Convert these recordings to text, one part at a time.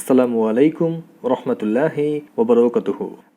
আসসালামু আলাইকুম রহমতুল্লাহি ওবরকাত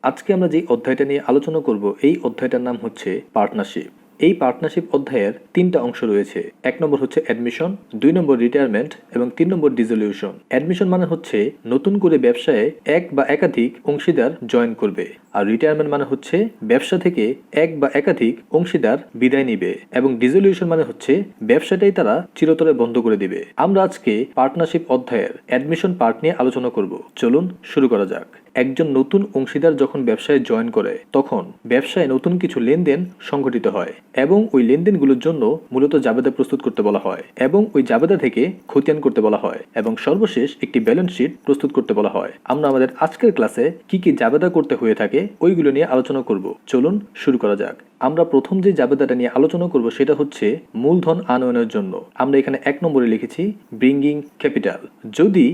আজকে আমরা যে অধ্যায়টা নিয়ে আলোচনা করব, এই অধ্যায়টার নাম হচ্ছে পার্টনারশিপ। এই পার্টনারশিপ অধ্যায়ের তিনটা অংশ রয়েছে। এক নম্বর হচ্ছে অ্যাডমিশন দুই নম্বর রিটায়ারমেন্ট এবং তিন নম্বর ডিজলিউশন অ্যাডমিশন মানে হচ্ছে নতুন করে ব্যবসায় এক বা একাধিক অংশীদার জয়েন করবে। আর রিটায়ারমেন্ট মানে হচ্ছে ব্যবসা থেকে এক বা একাধিক অংশীদার বিদায় নিবে। এবং ডিজলিউশন মানে হচ্ছে ব্যবসাটাই তারা চিরতরে বন্ধ করে দিবে। আমরা আজকে পার্টনারশিপ অধ্যায়ের অ্যাডমিশন পার্ট নিয়ে আলোচনা করব। চলুন শুরু করা যাক। একজন নতুন অংশীদার যখন ব্যবসায় জয়েন করে, তখন ব্যবসায় নতুন কিছু লেনদেন সংঘটিত হয় এবং ওই লেনদেনগুলোর জন্য মূলত জাবেদা প্রস্তুত করতে বলা হয় এবং ওই জাবেদা থেকে খতিয়ান করতে বলা হয় এবং সর্বশেষ একটি ব্যালেন্স শিট প্রস্তুত করতে বলা হয়। আমরা আমাদের আজকের ক্লাসে কি কি জাবেদা করতে হয়ে থাকে ওইগুলো নিয়ে আলোচনা করব। চলুন শুরু করা যাক। আমরা প্রথম যে জাবেদাটা নিয়ে আলোচনা করব সেটা হচ্ছে মূলধন আনয়নের জন্য। আমরা এখানে এক নম্বরে লিখেছি ব্রিঙ্গিং ক্যাপিটাল যদি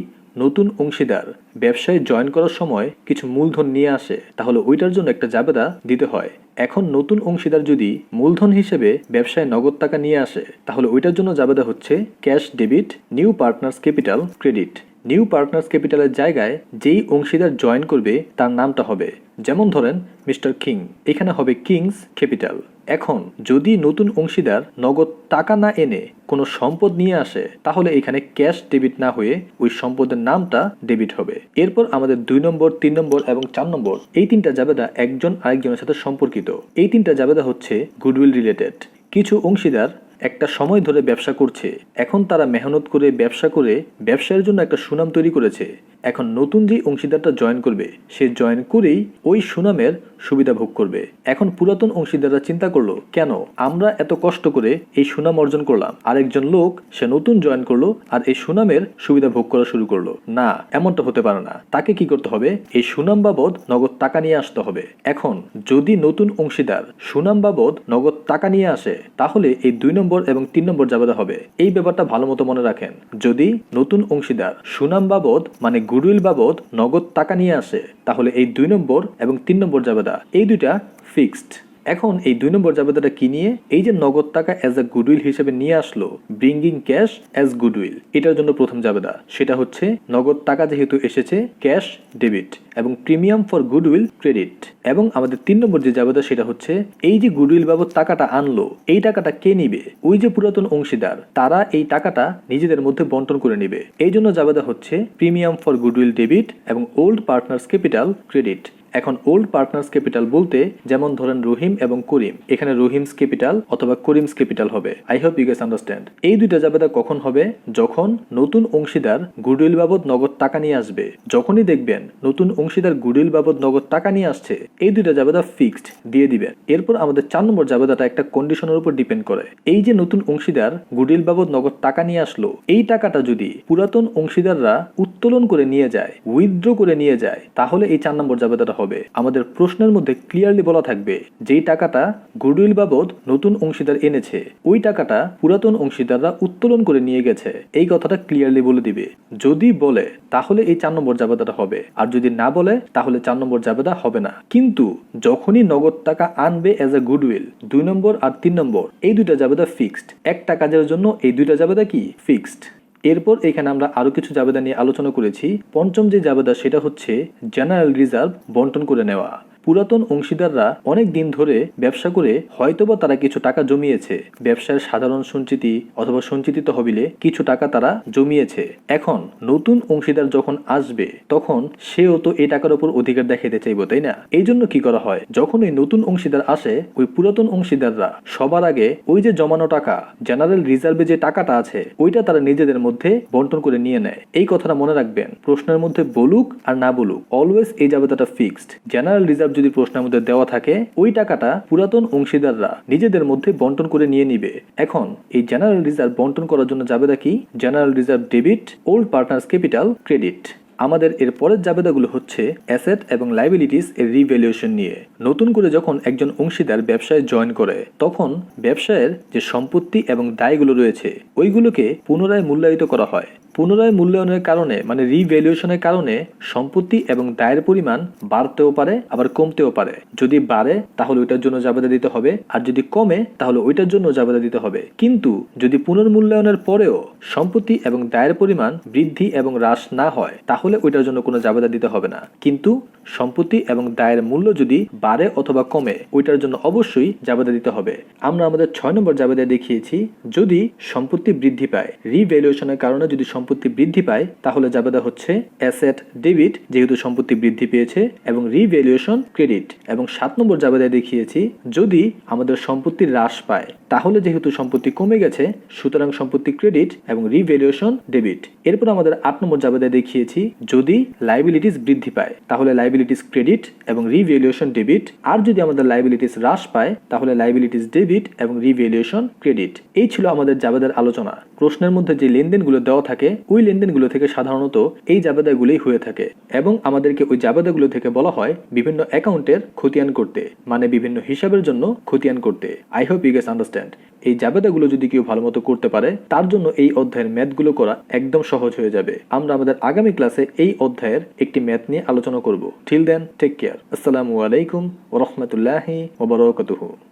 নতুন অংশীদার ব্যবসায় জয়েন করার সময় কিছু মূলধন নিয়ে আসে, তাহলে ওইটার জন্য একটা জাবেদা দিতে হয়। এখন নতুন অংশীদার যদি মূলধন হিসেবে ব্যবসায় নগদ টাকা নিয়ে আসে, তাহলে ওইটার জন্য জাবেদা হচ্ছে cash debit, new partners capital credit. New partners ক্যাপিটালের জায়গায় যেই অংশীদার জয়েন করবে, তার নামটা হবে। যেমন ধরেন মিস্টার কিং এখানে হবে কিংস ক্যাপিটাল এখন, যদি নতুন অংশীদার নগদ টাকা না এনে কোনো সম্পদ নিয়ে আসে, তাহলে এখানে ক্যাশ ডেবিট না হয়ে ওই সম্পদের নামটা ডেবিট হবে। এরপর আমাদের দুই নম্বর, তিন নম্বর এবং চার নম্বর, এই তিনটা জাবেদা একজন আরেকজনের সাথে সম্পর্কিত। এই তিনটা জাবেদা হচ্ছে গুডউইল রিলেটেড কিছু অংশীদার একটা সময় ধরে ব্যবসা করছে। এখন তারা মেহনত করে ব্যবসা করে ব্যবসায়ের জন্য একটা সুনাম তৈরি করেছে। এখন নতুন যে অংশীদারটা জয়েন করবে, সে জয়েন করেই ওই সুনামের সুবিধা ভোগ করবে। এখন পুরাতন অংশীদাররা চিন্তা করল, কেন? আমরা এত কষ্ট করে এই সুনাম অর্জন করলাম। আরেকজন লোক, সে নতুন জয়েন করল আর এই সুনামের সুবিধা ভোগ করা শুরু করল। না, এমনটা হতে পারে না। তাকে কি করতে হবে? এই সুনাম বাবদ নগদ টাকা নিয়ে আসতে হবে। এখন যদি নতুন অংশীদার সুনাম বাবদ নগদ টাকা নিয়ে আসে, তাহলে এই দুই নম্বর এবং তিন নম্বর জাবেদা হবে। এই ব্যাপারটা ভালো মতো মনে রাখেন। যদি নতুন অংশীদার সুনাম বাবদ মানে গুডউইল বাবদ, নগদ টাকা নিয়ে আসে, তাহলে এই দুই নম্বর এবং তিন নম্বর জাবেদা এই দুইটা ফিক্সড এখন এই দুই নম্বর জাবেদাটা কি নিয়ে? এই যে নগদ টাকা অ্যাজ আ গুডউইল হিসেবে নিয়ে আসলো ব্রিঙ্গিং ক্যাশ অ্যাজ গুডউইল এটার জন্য প্রথম জাবেদা। সেটা হচ্ছে নগদ টাকা যেহেতু এসেছে ক্যাশ ডেবিট এবং প্রিমিয়াম ফর গুডউইল ক্রেডিট এবং আমাদের তিন নম্বর যে জাবেদা, সেটা হচ্ছে এই যে গুডউইল বাবদ টাকাটা আনলো, এই টাকাটা কে নিবে? ওই যে পুরাতন অংশীদার, তারা এই টাকাটা নিজেদের মধ্যে বন্টন করে নিবে। এই জন্য জাবেদা হচ্ছে প্রিমিয়াম ফর গুডউইল ডেবিট এবং ওল্ড পার্টনার্স ক্যাপিটাল ক্রেডিট এখন ওল্ড পার্টনার্স ক্যাপিটাল বলতে যেমন ধরেন রহিম এবং করিম, এখানে রহিমস ক্যাপিটাল অথবা করিমস ক্যাপিটাল হবে। I hope you guess understand এই দুইটা জাবেদা কখন হবে? যখন নতুন অংশীদার গুডউইল বাবদ নগদ টাকা নিয়ে আসবে। যখনই দেখবেন নতুন অংশীদার গুডউইল বাবদ নগদ টাকা নিয়ে আসছে, এই দুইটা জাবেদা ফিক্সড দিয়ে দিবেন। এরপর আমাদের চার নম্বর জাবেদাটা একটা কন্ডিশনের উপর ডিপেন্ড করে। এই যে নতুন অংশীদার গুডউইল বাবদ নগদ টাকা নিয়ে আসলো, এই টাকাটা যদি পুরাতন অংশীদাররা উত্তোলন করে নিয়ে যায় উইথড্র করে নিয়ে যায়, তাহলে এই চার নম্বর জাবেদাটা হবে। আমাদের প্রশ্নের মধ্যে ক্লিয়ারলি বলা থাকবে, যেই টাকাটা গুডউইল বাবদ নতুন অংশীদার এনেছে, ওই টাকাটা পুরাতন অংশীদাররা উত্তোলন করে নিয়ে গেছে। এই কথাটা ক্লিয়ারলি বলে দিবে। যদি বলে, তাহলে এই চার নম্বর জাবেদাটা হবে। আর যদি না বলে, তাহলে চার নম্বর জাবেদা হবে না। কিন্তু যখনই নগদ টাকা আনবে এজ এ গুডউইল দুই নম্বর আর তিন নম্বর, এই দুইটা জাবেদা ফিক্সড একটা কাজের জন্য এই দুইটা জাবেদা কি? ফিক্সড এরপর এখানে আমরা আরও কিছু জাবেদা নিয়ে আলোচনা করেছি। পঞ্চম যে জাবেদা, সেটা হচ্ছে জেনারেল রিজার্ভ বন্টন করে নেওয়া। পুরাতন অংশীদাররা অনেক দিন ধরে ব্যবসা করে হয়তোবা তারা কিছু টাকা জমিয়েছে। ব্যবসার সাধারণ সঞ্চিতি অথবা সঞ্চিতি তহবিলে কিছু টাকা তারা জমিয়েছে। এখন নতুন অংশীদার যখন আসবে, তখন সেও তো এই টাকার উপর অধিকার দেখাইতে চাইব, তাই না? এই জন্য কি করা হয়? যখন ওই নতুন অংশীদার আসে, ওই পুরাতন অংশীদাররা সবার আগে ওই যে জমানো টাকা জেনারেল রিজার্ভে যে টাকাটা আছে, ওইটা তারা নিজেদের মধ্যে বন্টন করে নিয়ে নেয়। এই কথাটা মনে রাখবেন। প্রশ্নের মধ্যে বলুক আর না বলুক অলওয়েজ এই জাবেদাটা ফিক্সড জেনারেল রিজার্ভ যদি প্রশ্নের মধ্যে দেওয়া থাকে, ওই টাকাটা পুরাতন অংশীদাররা নিজেদের মধ্যে বন্টন করে নিয়ে নিবে। এখন, এই জেনারেল রিজার্ভ বন্টন করার জন্য জাবেদা কি? General reserve debit old partners capital credit আমাদের এর পরের জাবেদাগুলো হচ্ছে অ্যাসেট এবং লাইবিলিটিস এর রিভ্যালুয়েশন নিয়ে। নতুন করে যখন একজন অংশীদার ব্যবসায় জয়েন করে, তখন ব্যবসায়ের যে সম্পত্তি এবং দায়গুলো রয়েছে, ওইগুলোকে পুনরায় মূল্যায়িত করা হয়। পুনরায় মূল্যায়নের কারণে মানে রিভ্যালুয়েশনের কারণে সম্পত্তি এবং দায়ের পরিমাণ বাড়তেও পারে, আবার কমতেও পারে। যদি বাড়ে, তাহলে ওইটার জন্য জাবেদা দিতে হবে, আর যদি কমে, তাহলে ওইটার জন্য জাবেদা দিতে হবে। কিন্তু যদি পুনর্মূল্যায়নের পরেও সম্পত্তি এবং দায়ের পরিমাণ বৃদ্ধি এবং হ্রাস না হয়, তাহলে ওইটার জন্য কোনো জাবেদা দিতে হবে না। কিন্তু সম্পত্তি এবং দায়ের মূল্য যদি বাড়ে অথবা কমে, ওইটার জন্য অবশ্যই জাবেদা দিতে হবে। আমরা আমাদের ছয় নম্বর জাবেদা দেখিয়েছি, যদি সম্পত্তি বৃদ্ধি পায় রিভ্যালুয়েশনের কারণে যদি সম্পত্তি বৃদ্ধি পায়, তাহলে জাবেদা হচ্ছে অ্যাসেট ডেবিট যেহেতু সম্পত্তি বৃদ্ধি পেয়েছে, এবং রিভ্যালুয়েশন ক্রেডিট এবং সাত নম্বর জাবেদায় দেখিয়েছি, যদি আমাদের সম্পত্তি হ্রাস পায়, তাহলে যেহেতু সম্পত্তি কমে গেছে, সুতরাং সম্পত্তি ক্রেডিট এবং রিভ্যালুয়েশন ডেবিট এরপর আমাদের আট নম্বর জাবেদায় দেখিয়েছি, যদি লাইবিলিটিস বৃদ্ধি পায়, তাহলে লাইবিলিটিস ক্রেডিট এবং রিভ্যালুয়েশন ডেবিট আর যদি আমাদের লাইবিলিটিস হ্রাস পায়, তাহলে লাইবিলিটিস ডেবিট এবং রিভ্যালুয়েশন ক্রেডিট এই ছিল আমাদের জাবেদার আলোচনা। প্রশ্নের মধ্যে যে লেনদেনগুলো দেওয়া থাকে, ওই লেনদেনগুলো থেকে সাধারণত এই জাবেদাগুলোই হয়ে থাকে এবং আমাদেরকে ওই জাবেদাগুলো থেকে বলা হয় বিভিন্ন অ্যাকাউন্টের খতিয়ান করতে মানে বিভিন্ন হিসাবের জন্য খতিয়ান করতে। I hope you guess understand এই জাবেদাগুলো যদি কেউ ভালো মতো করতে পারে, তার জন্য এই অধ্যায়ের ম্যাথগুলো করা একদম সহজ হয়ে যাবে। আমরা আমাদের আগামী ক্লাসে এই অধ্যায়ের একটি ম্যাথ নিয়ে আলোচনা করব। টিল দেন টেক কেয়ার আসসালামু আলাইকুম ওরহমতুল্লাহি ওবরাকাতুহু